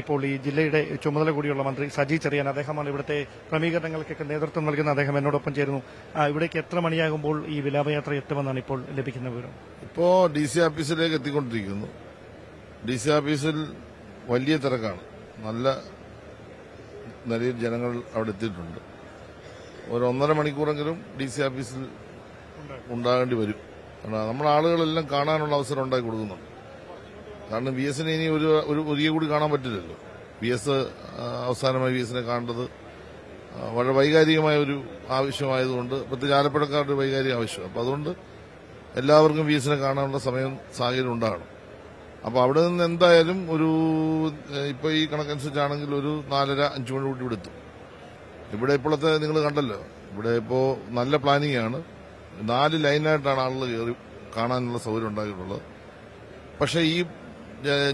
ഇപ്പോൾ ഈ ജില്ലയുടെ ചുമതല കൂടിയുള്ള മന്ത്രി സജി ചെറിയാൻ അദ്ദേഹമാണ് ഇവിടുത്തെ ക്രമീകരണങ്ങൾക്കൊക്കെ നേതൃത്വം നൽകുന്ന അദ്ദേഹം എന്നോടൊപ്പം ചേരുന്നു. ഇവിടേക്ക് എത്ര മണിയാകുമ്പോൾ ഈ വിലാപയാത്ര എത്തുമെന്നാണ് ഇപ്പോൾ ലഭിക്കുന്ന വിവരം? ഇപ്പോ ഡി സി ഓഫീസിലേക്ക് എത്തിക്കൊണ്ടിരിക്കുന്നു. ഡി സി ഓഫീസിൽ വലിയ തിരക്കാണ്. നല്ല നിലയിൽ ജനങ്ങൾ അവിടെ എത്തിയിട്ടുണ്ട്. ഒരു ഒന്നര മണിക്കൂറെങ്കിലും ഡി സി ഓഫീസിൽ ഉണ്ടാകേണ്ടി വരും. കാരണം നമ്മുടെ ആളുകളെല്ലാം കാണാനുള്ള അവസരം ഉണ്ടാക്കി കൊടുക്കുന്നുണ്ട്. കാരണം വി എസിനെ ഇനി ഒരു ഒരു ഒരിക്കൽ കൂടി കാണാൻ പറ്റില്ലല്ലോ. വി എസ് അവസാനമായി വി എസിനെ കാണേണ്ടത് വളരെ വൈകാരികമായ ഒരു ആവശ്യമായതുകൊണ്ട് പ്രത്യേകിച്ച് ആലപ്പുഴക്കാരുടെ വൈകാരിക ആവശ്യം. അപ്പം അതുകൊണ്ട് എല്ലാവർക്കും വി എസിനെ കാണാനുള്ള സമയം സാഹചര്യം ഉണ്ടാകണം. അപ്പോൾ അവിടെ നിന്ന് എന്തായാലും ഒരു ഇപ്പോൾ ഇപ്പൊ ഈ കണക്കനുസരിച്ചാണെങ്കിൽ ഒരു നാലര അഞ്ചു മണി കൂടി ഇവിടെ എത്തും. ഇവിടെ ഇപ്പോഴത്തെ നിങ്ങൾ കണ്ടല്ലോ. ഇവിടെ ഇപ്പോൾ നല്ല പ്ലാനിംഗ് ആണ്. നാല് ലൈനായിട്ടാണ് ആളുകൾ കയറി കാണാനുള്ള സൗകര്യം ഉണ്ടാക്കിയിട്ടുള്ളത് പക്ഷേ ഈ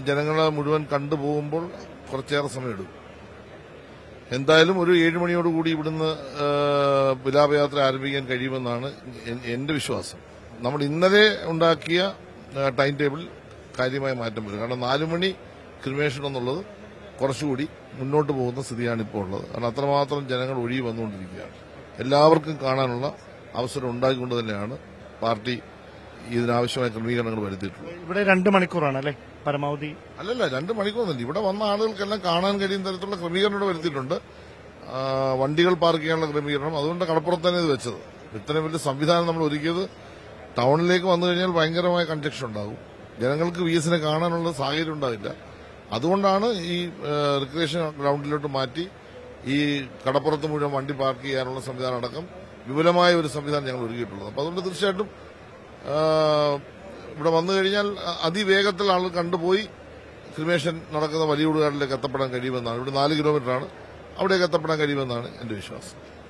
ജനങ്ങളെ മുഴുവൻ കണ്ടുപോകുമ്പോൾ കുറച്ചേറെ സമയമെടുക്കും. എന്തായാലും ഒരു ഏഴ് മണിയോടുകൂടി ഇവിടുന്ന് വിലാപയാത്ര ആരംഭിക്കാൻ കഴിയുമെന്നാണ് എന്റെ വിശ്വാസം. നമ്മൾ ഇന്നലെ ഉണ്ടാക്കിയ ടൈം ടേബിൾ കാര്യമായ മാറ്റം വരും. കാരണം നാലു മണി ക്രിമേഷൻ എന്നുള്ളത് കുറച്ചുകൂടി മുന്നോട്ട് പോകുന്ന സ്ഥിതിയാണ് ഇപ്പോൾ ഉള്ളത്. കാരണം അത്രമാത്രം ജനങ്ങൾ ഒഴുകി വന്നുകൊണ്ടിരിക്കുകയാണ്. എല്ലാവർക്കും കാണാനുള്ള അവസരം ഉണ്ടാക്കിക്കൊണ്ട് തന്നെയാണ് പാർട്ടി ഇതിനാവശ്യമായ ക്രമീകരണങ്ങൾ വരുത്തിയിട്ടുള്ളത് ഇവിടെ രണ്ട് മണിക്കൂറാണ് അല്ലേ? പരമാവധി. അല്ലല്ല രണ്ട് മണിക്കൂറൊന്നുമില്ല. ഇവിടെ വന്ന ആളുകൾക്കെല്ലാം കാണാൻ കഴിയുന്ന തരത്തിലുള്ള ക്രമീകരണം ഇവിടെ വരുത്തിയിട്ടുണ്ട്. വണ്ടികൾ പാർക്ക് ചെയ്യാനുള്ള ക്രമീകരണം. അതുകൊണ്ട് കടപ്പുറത്ത് തന്നെ ഇത് വെച്ചത്. ഇത്രയും വലിയ സംവിധാനം നമ്മൾ ഒരുക്കിയത്. ടൗണിലേക്ക് വന്നു കഴിഞ്ഞാൽ ഭയങ്കരമായ കൺജക്ഷൻ ഉണ്ടാകും. ജനങ്ങൾക്ക് വി എസിനെ കാണാനുള്ള സാഹചര്യം ഉണ്ടാവില്ല. അതുകൊണ്ടാണ് ഈ റിക്രിയേഷൻ ഗ്രൗണ്ടിലോട്ട് മാറ്റി ഈ കടപ്പുറത്ത് മുഴുവൻ വണ്ടി പാർക്ക് ചെയ്യാനുള്ള സംവിധാനം അടക്കം വിപുലമായ ഒരു സംവിധാനം ഞങ്ങൾ ഒരുക്കിയിട്ടുള്ളത്. അപ്പോൾ അതുകൊണ്ട് തീർച്ചയായിട്ടും ഇവിടെ വന്നു കഴിഞ്ഞാൽ അതിവേഗത്തിൽ ആൾ കണ്ടുപോയി ക്രിമേഷൻ നടക്കുന്ന വലിയ ഉടുകാടിലേക്ക് എത്തപ്പെടാൻ കഴിയുമെന്നാണ്. ഇവിടെ നാല് കിലോമീറ്ററാണ്. അവിടേക്ക് എത്തപ്പെടാൻ കഴിയുമെന്നാണ് എന്റെ വിശ്വാസം.